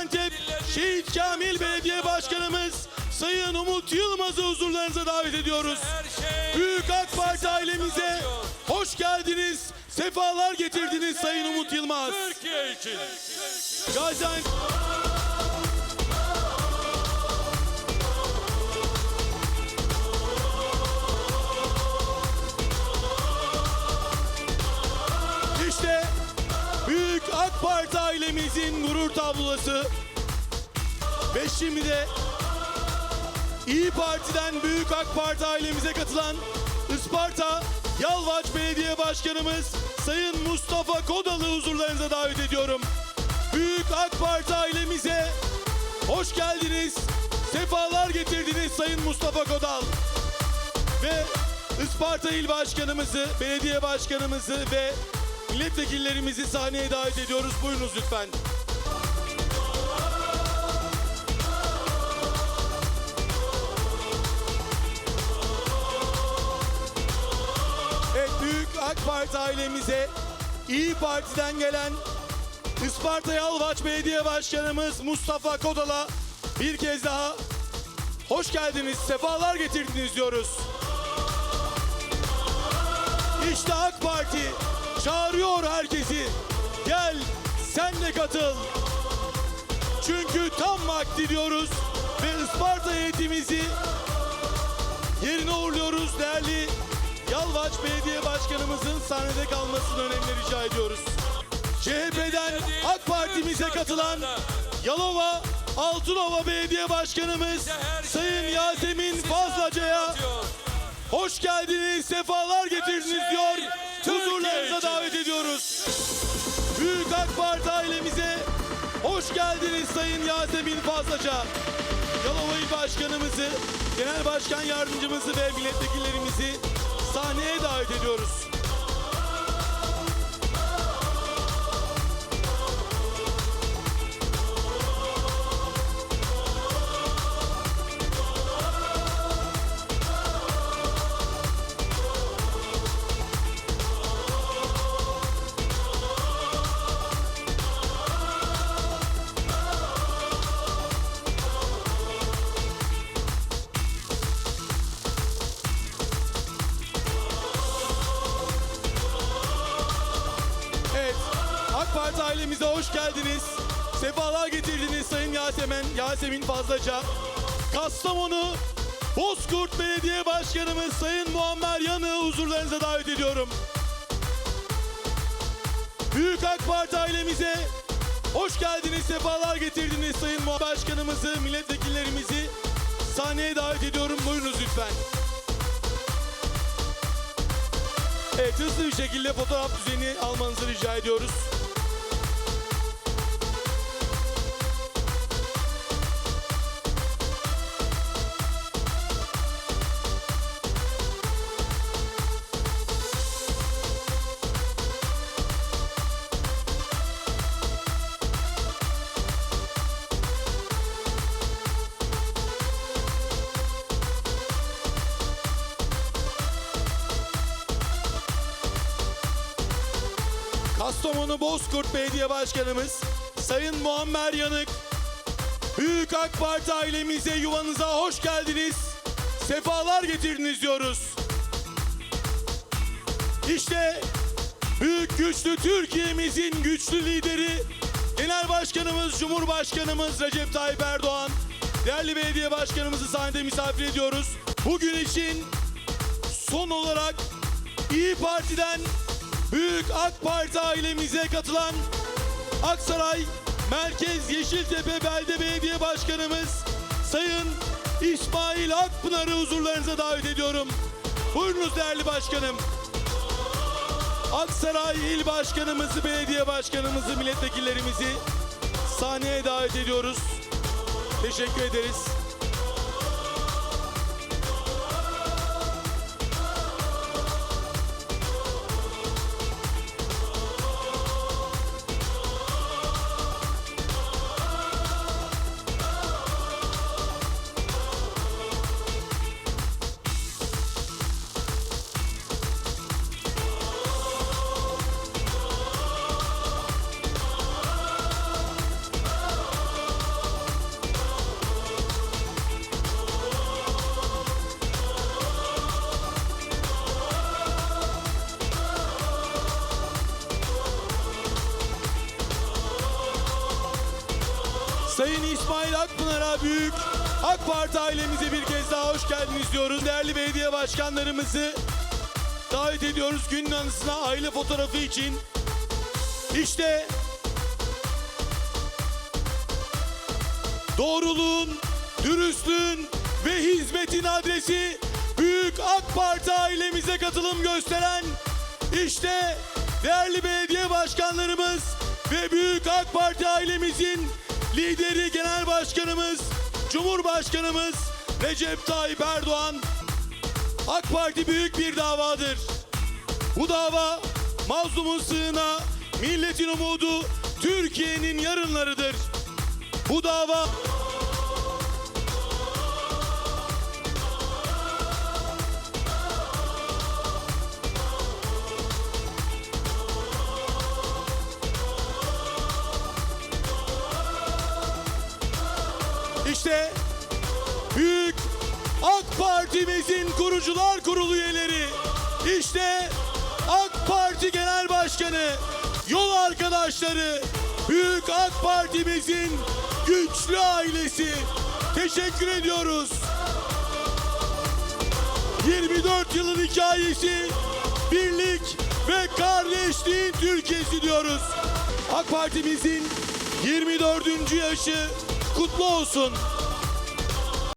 Gaziantep Şehit Kamil Belediye Başkanımız Sayın Umut Yılmaz'ı huzurlarınıza davet ediyoruz. Büyük AK Parti ailemize hoş geldiniz, sefalar getirdiniz Sayın Umut Yılmaz. Türkiye için. Gaziantep... ailemizin gurur tablosu. Ve şimdi de İyi Parti'den Büyük AK Parti ailemize katılan Isparta Yalvaç Belediye Başkanımız Sayın Mustafa Kodalı huzurlarınıza davet ediyorum. Büyük AK Parti ailemize hoş geldiniz. Sefalar getirdiniz Sayın Mustafa Kodal. Ve Isparta İl Başkanımızı, Belediye Başkanımızı ve milletvekillerimizi sahneye davet ediyoruz. Buyurunuz lütfen. Evet, Büyük AK Parti ailemize İyi Parti'den gelen Isparta Yalvaç Belediye Başkanımız Mustafa Kodal'a bir kez daha hoş geldiniz, sefalar getirdiniz diyoruz. İşte AK Parti çağırıyor herkesi. Gel sen de katıl. Çünkü tam vakti diyoruz ve Isparta heyetimizi yerine uğurluyoruz değerli Yalvaç Belediye Başkanımızın sahnede kalmasını önemli rica ediyoruz. CHP'den AK Parti'mize katılan Yalova Altınova Belediye Başkanımız Sayın Yasemin Fazlaca'ya hoş geldiniz, sefalar ailemize hoş geldiniz Sayın Yasemin Fazlaca. Yalova Başkanımızı, Genel Başkan Yardımcımızı ve milletvekillerimizi sahneye davet ediyoruz. AK Parti ailemize hoş geldiniz. Sefalar getirdiniz Sayın Yasemin, Yasemin Fazlaca. Kastamonu Bozkurt Belediye Başkanımız Sayın Muammer Yan'ı huzurlarınıza davet ediyorum. Büyük AK Parti ailemize hoş geldiniz, sefalar getirdiniz Sayın Muammer Başkanımızı, milletvekillerimizi sahneye davet ediyorum. Buyurunuz lütfen. Evet hızlı bir şekilde fotoğraf düzeni almanızı rica ediyoruz. Kastamonu Bozkurt Belediye Başkanımız Sayın Muammer Yanık Büyük AK Parti ailemize yuvanıza hoş geldiniz. Sefalar getirdiniz diyoruz. İşte büyük güçlü Türkiye'mizin güçlü lideri Genel Başkanımız Cumhurbaşkanımız Recep Tayyip Erdoğan Değerli belediye başkanımızı sahnede misafir ediyoruz. Bugün için son olarak İyi Parti'den Büyük AK Parti ailemize katılan Aksaray Merkez Yeşiltepe Belde Belediye Başkanımız Sayın İsmail Akpınar'ı huzurlarınıza davet ediyorum. Buyurunuz değerli başkanım. Aksaray İl Başkanımızı, Belediye Başkanımızı, milletvekillerimizi sahneye davet ediyoruz. Teşekkür ederiz. Sayın İsmail Akpınar'a büyük AK Parti ailemize bir kez daha hoş geldiniz diyoruz. Değerli belediye başkanlarımızı davet ediyoruz günün anısına aile fotoğrafı için. İşte doğruluğun, dürüstlüğün ve hizmetin adresi Büyük AK Parti ailemize katılım gösteren işte değerli belediye başkanlarımız ve Büyük AK Parti ailemizin lideri genel başkanımız Cumhurbaşkanımız Recep Tayyip Erdoğan AK Parti büyük bir davadır. Bu dava mazlumun sığına, milletin umudu, Türkiye'nin yarınlarıdır. Bu dava İşte Büyük AK Parti'mizin kurucular kurulu üyeleri. İşte AK Parti Genel Başkanı, yol arkadaşları, Büyük AK Parti'mizin güçlü ailesi. Teşekkür ediyoruz. 24 yılın hikayesi, birlik ve kardeşliğin Türkiye'si diyoruz. AK Parti'mizin 24. yaşı kutlu olsun.